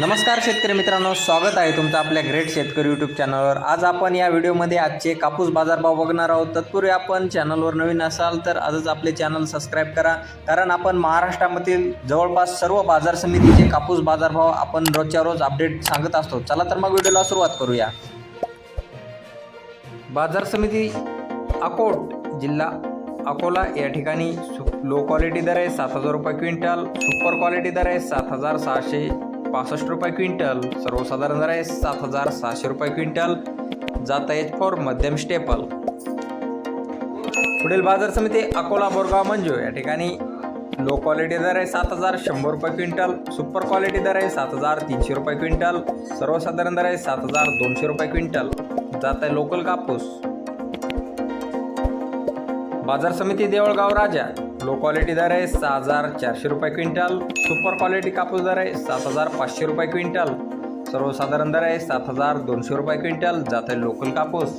नमस्कार शेतकरी मित्रांनो स्वागत आहे तुमचं आपल्या ग्रेट शेतकरी यूट्यूब चॅनलवर आज आपण या व्हिडिओमध्ये आजचे कापूस बाजारभाव बघणार आहोत. तत्पूर्वी आपण चॅनलवर नवीन असाल तर आजच आपले चॅनल सबस्क्राईब करा. कारण आपण महाराष्ट्रामधील जवळपास सर्व बाजार समितीचे कापूस बाजारभाव आपण रोजच्या रोज अपडेट सांगत असतो. चला तर मग व्हिडिओला सुरुवात करूया. बाजार समिती अकोट जिल्हा अकोला या ठिकाणी सु लो क्वालिटी दर आहे सात हजार रुपये क्विंटल. सुपर क्वालिटी दर आहे सात हजार सहाशे पासष्ट रुपये क्विंटल सर्वसाधारण दर आहे सात हजार सहाशे रुपये क्विंटल. जात एच फॉर मध्यम स्टेपल पुढील बाजार समिती अकोला बोरगाव मंजू या ठिकाणी लो क्वालिटी दर आहे सात हजार शंभर रुपये क्विंटल सुपर क्वालिटी दर आहे सात हजार तीनशे रुपये क्विंटल सर्वसाधारण दर आहे सात हजार दोनशे रुपये क्विंटल. जात आहे लोकल कापूस. बाजार समिती देवळगाव राजा. लो क्वालिटी दर आहे सहा हजार चारशे रुपये क्विंटल. सुपर क्वालिटी कापूस दर आहे सात हजार पाचशे रुपये क्विंटल. सर्वसाधारण दर आहे सात हजार दोनशे रुपये क्विंटल. जात आहे लोकल कापूस.